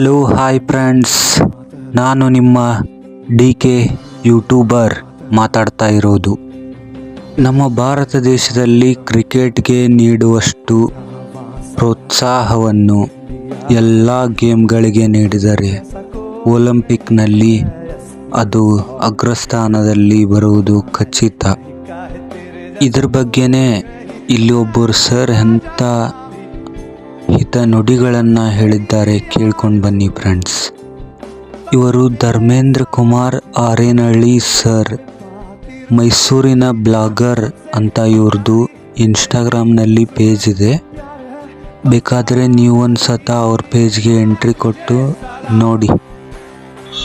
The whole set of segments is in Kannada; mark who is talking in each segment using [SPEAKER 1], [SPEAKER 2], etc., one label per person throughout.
[SPEAKER 1] Hello, hi friends. ನಾನು ನಿಮ್ಮ ಡಿ ಕೆ ಯೂಟ್ಯೂಬರ್ ಮಾತಾಡ್ತಾ ಇರೋದು. ನಮ್ಮ ಭಾರತ ದೇಶದಲ್ಲಿ ಕ್ರಿಕೆಟ್ಗೆ ನೀಡುವಷ್ಟು ಪ್ರೋತ್ಸಾಹವನ್ನು ಎಲ್ಲ ಗೇಮ್ಗಳಿಗೆ ನೀಡಿದರೆ ಒಲಿಂಪಿಕ್ನಲ್ಲಿ ಅದು ಅಗ್ರಸ್ಥಾನದಲ್ಲಿ ಬರುವುದು ಖಚಿತ. ಇದ್ರ ಬಗ್ಗೆನೇ ಇಲ್ಲಿ ಒಬ್ಬರು ಸರ್ ಅಂತ ಹಿತ ನುಡಿಗಳನ್ನು ಹೇಳಿದ್ದಾರೆ. ಕೇಳ್ಕೊಂಡು ಬನ್ನಿ ಫ್ರೆಂಡ್ಸ್ ಇವರು ಧರ್ಮೇಂದ್ರ ಕುಮಾರ್ ಆರೇನಹಳ್ಳಿ ಸರ್. ಮೈಸೂರಿನ ಬ್ಲಾಗರ್ ಅಂತ ಇವ್ರದ್ದು ಇನ್ಸ್ಟಾಗ್ರಾಮ್ನಲ್ಲಿ ಪೇಜ್ ಇದೆ. ಬೇಕಾದರೆ ನೀವು ಒಂದು ಸತ ಅವ್ರ ಪೇಜ್ಗೆ ಎಂಟ್ರಿ ಕೊಟ್ಟು ನೋಡಿ.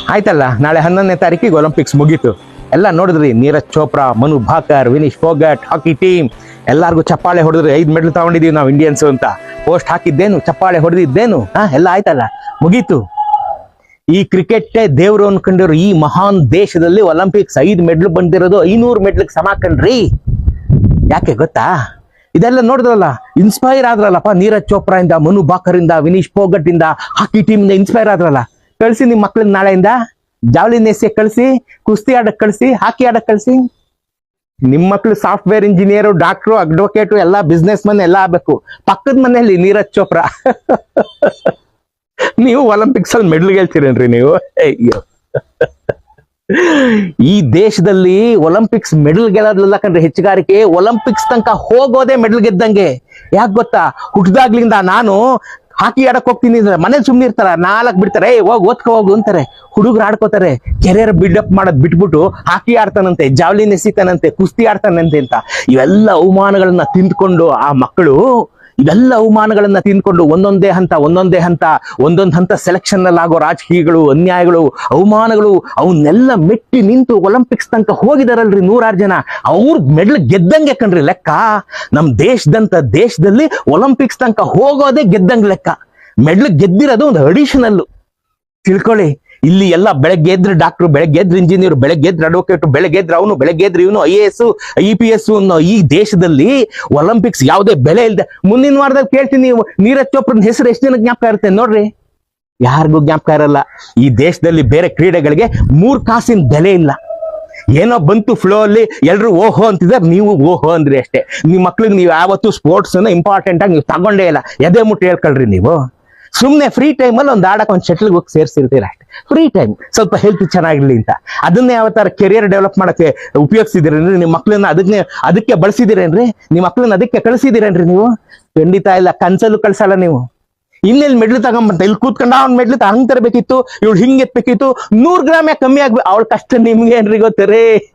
[SPEAKER 2] ಆಯ್ತಲ್ಲ, ನಾಳೆ ಹನ್ನೊಂದನೇ ತಾರೀಕಿಗೆ ಒಲಿಂಪಿಕ್ಸ್ ಮುಗೀತು. ಎಲ್ಲ ನೋಡಿದ್ರಿ. Neeraj Chopra, Manu Bhaker, Vinesh Phogat hockey team. ಎಲ್ಲರಿಗೂ ಚಪ್ಪಾಳೆ ಹೊಡೆದ್ರಿ ಐದು ಮೆಡಲ್ ತಗೊಂಡಿದೀವಿ ನಾವು ಇಂಡಿಯನ್ಸ್ ಅಂತ. ಪೋಸ್ಟ್ ಹಾಕಿದ್ದೇನು, ಚಪ್ಪಾಳೆ ಹೊಡೆದಿದ್ದೇನು? ಹಾ, ಎಲ್ಲ ಆಯ್ತಲ್ಲ? ಮುಗೀತು. ಈ ಕ್ರಿಕೆಟ್ ದೇವ್ರು ಅನ್ಕೊಂಡಿರೋ ಈ ಮಹಾನ್ ದೇಶದಲ್ಲಿ ಒಲಿಂಪಿಕ್ಸ್ ಐದು ಮೆಡ್ಲು ಬಂದಿರೋದು ಐನೂರು ಮೆಡ್ಲಿಗೆ ಸಮ ಕಣ್ರಿ ಯಾಕೆ ಗೊತ್ತಾ? ಇದೆಲ್ಲ ನೋಡಿದ್ರಲ್ಲ ಇನ್ಸ್ಪೈರ್ ಆದ್ರಲ್ಲಪ್ಪ ನೀರಜ್ ಚೋಪ್ರಾ ಇಂದ ಮನು ಭಾಕರ್ ಇಂದ ವಿನೀಶ್ ಫೋಗಟ್ ಇಂದ ಹಾಕಿ ಟೀಮ್ ಇಂದ ಇನ್ಸ್ಪೈರ್ ಆದ್ರಲ್ಲ? ಕಳಿಸಿ ನಿಮ್ ಮಕ್ಳಿಗೆ ನಾಳೆಯಿಂದ. ಜಾವ್ಲಿನ್ ಎಸೆ ಕಳಿಸಿ, ಕುಸ್ತಿ ಆಡಕ್ ಕಳಿಸಿ, ಹಾಕಿ ಆಡಕ್ ಕಳಿಸಿ. ನಿಮ್ ಮಕ್ಳು ಸಾಫ್ಟ್ವೇರ್ ಇಂಜಿನಿಯರು ಡಾಕ್ಟ್ರು ಅಡ್ವೊಕೇಟು ಎಲ್ಲಾ ಬಿಸ್ನೆಸ್ ಮನ್ ಎಲ್ಲ ಆಗ್ಬೇಕು. ಪಕ್ಕದ ಮನೆಯಲ್ಲಿ ನೀರಜ್ ಚೋಪ್ರಾ. ನೀವು ಒಲಿಂಪಿಕ್ಸ್ ಅಲ್ಲಿ ಮೆಡ್ಲ್ ಗೆಲ್ತೀರೇನ್ರಿ ನೀವು? ಈ ದೇಶದಲ್ಲಿ ಒಲಿಂಪಿಕ್ಸ್ ಮೆಡಲ್ ಗೆಲ್ಲೋದಿಲ್ಲ ಕಂಡ್ರೆ ಹೆಚ್ಚುಗಾರಿಕೆ. ಒಲಿಂಪಿಕ್ಸ್ ತನಕ ಹೋಗೋದೇ ಮೆಡಲ್ ಗೆದ್ದಂಗೆ. ಯಾಕೆ ಗೊತ್ತಾ? ಹುಟ್ಟಿದಾಗ್ಲಿಂದ ನಾನು ಹಾಕಿ ಆಡಕ್ ಹೋಗ್ತೀನಿ ಅಂದ್ರೆ ಮನೇಲಿ ಸುಮ್ನೆ ಇರ್ತಾರ, ನಾಲ್ಕು ಬಿಡ್ತಾರೆ, ಏ, ಹೋಗ್ ಓದ್ಕೊ ಹೋಗು, ಅಂತಾರೆ. ಹುಡುಗರು ಆಡ್ಕೋತಾರೆ, ಕೆರಿಯರ್ ಬಿಲ್ಡಪ್ ಮಾಡೋದ್ ಬಿಟ್ಬಿಟ್ಟು ಹಾಕಿ ಆಡ್ತಾನಂತೆ ಜಾವ್ಲಿನ್ ಎಸಿತಾನಂತೆ ಕುಸ್ತಿ ಆಡ್ತಾನಂತೆ ಅಂತ. ಇವೆಲ್ಲ ಅವಮಾನಗಳನ್ನ ತಿಂದ್ಕೊಂಡು ಆ ಮಕ್ಕಳು ಇವೆಲ್ಲ ಅವಮಾನಗಳನ್ನ ತಿಂದ್ಕೊಂಡು ಒಂದೊಂದೇ ಹಂತ ಒಂದೊಂದೇ ಹಂತ, ಒಂದೊಂದ್ ಹಂತ ಸೆಲೆಕ್ಷನ್ನಲ್ಲಿ ರಾಜಕೀಯಗಳು, ಅನ್ಯಾಯಗಳು, ಅವಮಾನಗಳು, ಅವನ್ನೆಲ್ಲ ಮೆಟ್ಟಿ ನಿಂತು ಒಲಿಂಪಿಕ್ಸ್ ತನಕ ಹೋಗಿದಾರಲ್ರಿ ನೂರಾರು ಜನ. ಅವ್ರ ಮೆಡಲ್ ಗೆದ್ದಂಗೆ ಕಣ್ರಿ ಲೆಕ್ಕ. ನಮ್ ದೇಶದಂತ ದೇಶದಲ್ಲಿ ಒಲಿಂಪಿಕ್ಸ್ ತನಕ ಹೋಗೋದೇ ಗೆದ್ದಂಗೆ ಲೆಕ್ಕ. ಮೆಡಲ್ ಗೆದ್ದಿರೋದು ಒಂದು ಅಡಿಷನಲ್ ತಿಳ್ಕೊಳ್ಳಿ. ಇಲ್ಲಿ ಎಲ್ಲ ಬೆಳಗ್ಗೆ ಎದ್ರೆ ಡಾಕ್ಟ್ರು ಬೆಳಗ್ಗೆ ಎದ್ರೆ ಇಂಜಿನಿಯರ್ ಬೆಳಗ್ಗೆ ಎದ್ರೆ ಅಡ್ವೊಕೇಟ್ ಬೆಳಗ್ಗೆ ಎದ್ರೆ ಅವನು, ಬೆಳಗ್ಗೆ ಎದ್ರೆ ಇವನು I A S I P S ಅನ್ನೋ ಈ ದೇಶದಲ್ಲಿ ಒಲಿಂಪಿಕ್ಸ್ ಯಾವುದೇ ಬೆಲೆ ಇಲ್ಲದೆ ಮುಂದಿನ ವಾರದಲ್ಲಿ ಕೇಳ್ತೀನಿ ನೀವು, ನೀರಜ್ ಚೋಪ್ರನ್ ಹೆಸರು ಎಷ್ಟು ದಿನ ಜ್ಞಾಪಕ ಇರುತ್ತೆ ನೋಡ್ರಿ. ಯಾರಿಗೂ ಜ್ಞಾಪಕ ಇರಲ್ಲ. ಈ ದೇಶದಲ್ಲಿ ಬೇರೆ ಕ್ರೀಡೆಗಳಿಗೆ ಮೂರ್ ಕಾಸಿನ ಬೆಲೆ ಇಲ್ಲ. ಏನೋ ಬಂತು ಫ್ಲೋ ಅಲ್ಲಿ, ಎಲ್ರು ಓಹೋ ಅಂತಿದ್ದಾರೆ, ನೀವು ಓಹೋ ಅಂದ್ರಿ ಅಷ್ಟೇ. ನಿಮ್ಮ ಮಕ್ಳಿಗೆ ನೀವು ಯಾವತ್ತೂ ಸ್ಪೋರ್ಟ್ಸ್ ಇಂಪಾರ್ಟೆಂಟ್ ಆಗಿ ನೀವು ತಗೊಂಡೇ ಇಲ್ಲ. ಎದೆ ಮುಟ್ಟಿ ಹೇಳ್ಕೊಳ್ರಿ ನೀವು. ಸುಮ್ನೆ ಫ್ರೀ ಟೈಮ್ ಅಲ್ಲಿ ಒಂದು ಆಡಕ್ಕೆ ಒಂದು ಶಟ್ಲ್ಗೆ ಹೋಗಿ ಸೇರಿಸಿರ್ತೀರ ಅಷ್ಟೇ ಫ್ರೀ ಟೈಮ್ ಸ್ವಲ್ಪ ಹೆಲ್ತ್ ಚೆನ್ನಾಗಿರ್ಲಿ ಅಂತ. ಅದನ್ನೇ ಯಾವ ತರ ಕೆರಿಯರ್ ಡೆವಲಪ್ ಮಾಡಕ್ಕೆ ಉಪಯೋಗಿಸಿದಿರೇನ್ರಿ? ನಿಮ್ಮ ಮಕ್ಳನ್ನ ಅದಕ್ಕೆ ಅದಕ್ಕೆ ಬಳಸಿದಿರೇನ್ರಿ? ನಿಮ್ಮ ಮಕ್ಳನ್ನ ಅದಕ್ಕೆ ಕಳಿಸಿದಿರೇನ್ರಿ ನೀವು? ಖಂಡಿತ ಇಲ್ಲ, ಕನ್ಸಲ್ಲೂ ಕಳ್ಸಲ್ಲ ನೀವು. ಇನ್ನೆಲ್ಲಿ ಮೆಡ್ಲ್ ತಗೊಂಬಂತ, ಇಲ್ಲಿ ಕೂತ್ಕೊಂಡ ಅವ್ನ ಮೆಡ್ಲ್ ಹಂಗ್ ತರಬೇಕಿತ್ತು, ಇವಳು ಹಿಂಗ್ ಎತ್ಬೇಕಿತ್ತು, ನೂರ್ ಗ್ರಾಮ್ ಯಾಕೆ ಕಮ್ಮಿ ಆಗ್ಬೇಕು ಅವಳ ಕಷ್ಟ ನಿಮ್ಗೆ ಏನ್ರಿ ಗೊತ್ತರೇ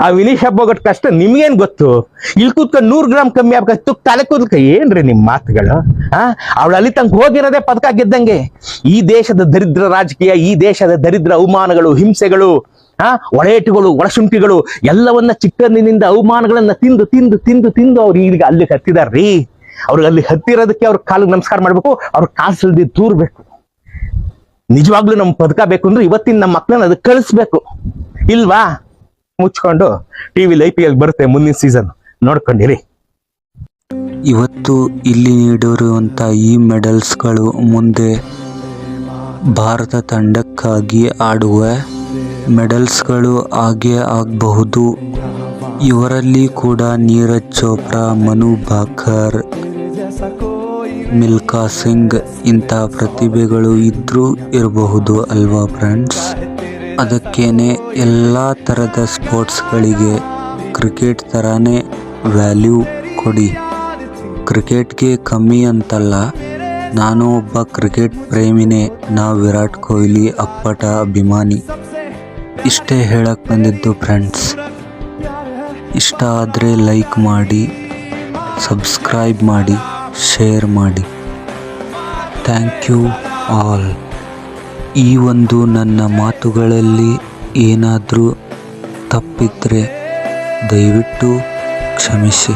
[SPEAKER 2] ಆ ವಿನೀಶ್ ಹಬ್ಬಗಟ್ ಕಷ್ಟ ನಿಮ್ಗೇನ್ ಗೊತ್ತು? ಇಲ್ಲಿ ಕೂತ್ಕೊಂಡು ನೂರ್ ಗ್ರಾಮ್ ಕಮ್ಮಿ ಆಗ್ಬೇಕು ತಲೆ ಕೂದ್ಕ ಏನ್ರಿ ನಿಮ್ ಮಾತುಗಳು, ಆ? ಅವಳು ಅಲ್ಲಿ ತಂಗ ಹೋಗಿರೋದೇ ಪದಕ ಗೆದ್ದಂಗೆ. ಈ ದೇಶದ ದರಿದ್ರ ರಾಜಕೀಯ, ಈ ದೇಶದ ದರಿದ್ರ ಅವಮಾನಗಳು, ಹಿಂಸೆಗಳು, ಆ? ಒಳೇಟುಗಳು, ಒಳಶುಂಠಿಗಳು, ಎಲ್ಲವನ್ನ ಚಿಕ್ಕಂದಿನಿಂದ ಅವಮಾನಗಳನ್ನ ತಿಂದು ತಿಂದು ತಿಂದು ತಿಂದು ಅವ್ರು ಈಗ ಅಲ್ಲಿ ಹತ್ತಿದಾರ್ರಿ? ಅವ್ರಿಗೆ ಅಲ್ಲಿ ಹತ್ತಿರೋದಕ್ಕೆ ಅವ್ರ ಕಾಲಿಗೆ ನಮಸ್ಕಾರ ಮಾಡ್ಬೇಕು, ಅವ್ರ ಕಾಸಲ್ದಿ ತೂರ್ಬೇಕು ನಿಜವಾಗ್ಲೂ ನಮ್ ಪದಕ ಬೇಕು ಅಂದ್ರೆ ಇವತ್ತಿನ ನಮ್ಮ ಮಕ್ಳನ್ನ ಅದಕ್ಕೆ ಕಳಿಸ್ಬೇಕು. ಇಲ್ವಾ? ಮುಚ್ಕೊಂಡು ಟಿವಿಲಿ ಐ ಪಿ ಎಲ್ ಬರುತ್ತೆ ಮುಂದಿನ ಸೀಸನ್ ನೋಡ್ಕೊಂಡಿರಿ.
[SPEAKER 1] ಇವತ್ತು ಇಲ್ಲಿ ನೀಡಿರುವಂತ ಈ ಮೆಡಲ್ಸ್ಗಳು ಮುಂದೆ ಭಾರತ ತಂಡಕ್ಕಾಗಿ ಆಡುವ ಮೆಡಲ್ಸ್ಗಳು ಹಾಗೆ ಆಗಬಹುದು. ಇವರಲ್ಲಿ ಕೂಡ ನೀರಜ್ ಚೋಪ್ರಾ, ಮನು ಭಾಕರ್ ಮಿಲ್ಕಾ ಸಿಂಗ್ ಇಂಥ ಪ್ರತಿಭೆಗಳು ಇದ್ರೂ ಇರಬಹುದು ಅಲ್ವಾ ಫ್ರೆಂಡ್ಸ್? ಅದಕ್ಕೇನೆ ಎಲ್ಲ ಥರದ ಸ್ಪೋರ್ಟ್ಸ್ಗಳಿಗೆ ಕ್ರಿಕೆಟ್ ಥರನೇ ವ್ಯಾಲ್ಯೂ ಕೊಡಿ. ಕ್ರಿಕೆಟ್ಗೆ ಕಮ್ಮಿ ಅಂತಲ್ಲ, ನಾನು ಒಬ್ಬ ಕ್ರಿಕೆಟ್ ಪ್ರೇಮಿನೇ ನಾ ವಿರಾಟ್ ಕೊಹ್ಲಿ ಅಪ್ಪಟ ಅಭಿಮಾನಿ. ಇಷ್ಟೇ ಹೇಳಕ್ಕೆ ಬಂದಿದ್ದು ಫ್ರೆಂಡ್ಸ್, ಇಷ್ಟ ಆದರೆ ಲೈಕ್ ಮಾಡಿ, ಸಬ್ಸ್ಕ್ರೈಬ್ ಮಾಡಿ. ಶೇರ್ ಮಾಡಿ. ಥ್ಯಾಂಕ್ ಯು ಆಲ್ ಈ ಒಂದು ನನ್ನ ಮಾತುಗಳಲ್ಲಿ ಏನಾದರೂ ತಪ್ಪಿದ್ದರೆ ದಯವಿಟ್ಟು ಕ್ಷಮಿಸಿ.